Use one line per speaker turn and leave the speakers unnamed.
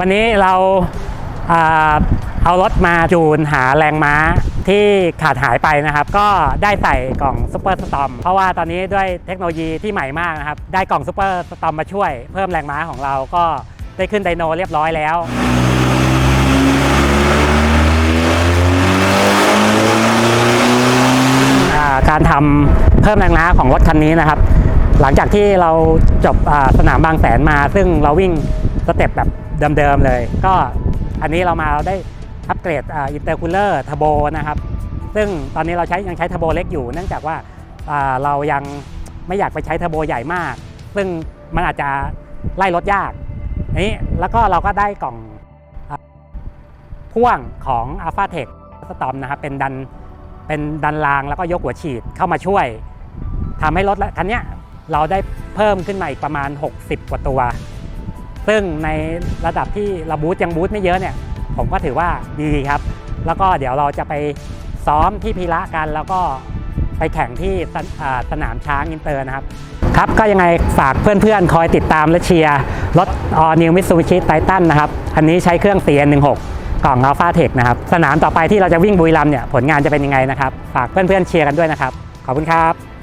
วันนี้เราเอารถมาจูนหาแรงม้าที่ขาดหายไปนะครับ ก็ได้ใส่กล่องซูเปอร์สตอมเพราะว่าตอนนี้ด้วยเทคโนโลยีที่ใหม่มากนะครับ ได้กล่องซูเปอร์สตอมมาช่วยเพิ่มแรงม้าของเราก็ได้ขึ้นไดโนเรียบร้อยแล้วการทำเพิ่มแรงม้าของรถคันนี้นะครับ หลังจากที่เราจบสนามบางแสนมา ซึ่งเราวิ่งสเต็ปแบบ เดิมๆเลย ก็อันนี้เรามาเราได้อัปเกรดอินเตอร์คูลเลอร์เทอร์โบนะครับ ซึ่งตอนนี้เราใช้ยังใช้เทอร์โบเล็กอยู่ เนื่องจากว่าเรายังไม่อยากไปใช้เทอร์โบใหญ่มาก ซึ่งมันอาจจะไล่รถยากนี้แล้วก็เราก็ได้กล่องอพ่วงของ a l p h a t e c h สตอมนะครับเป็นดันเป็นดันรางแล้วก็ยกหัวฉีดเข้ามาช่วยทำให้รถคันนี้เราได้เพิ่มขึ้นมาอีกประมาณ 60 กว่าตัว ซึ่งในระดับที่เราบูตยังบูตไม่เยอะเนี่ย ผมก็ถือว่าดีครับ แล้วก็เดี๋ยวเราจะไปซ้อมที่พีระกัน แล้วก็ไปแข่งที่สนาสนามช้างอินเตอร์นะครับ ครับก็ยังไงฝากเพื่อนๆ คอยติดตามและเชียร์รถ All New Mitsubishi Titan นะครับ อันนี้ใช้เครื่อง CN16 กล่อง Alpha Tech นะครับ สนามต่อไปที่เราจะวิ่งบุรีรัมเนี่ยผลงานจะเป็นยังไงนะครับ ฝากเพื่อนๆเชียร์กันด้วยนะครับ ขอบคุณครับ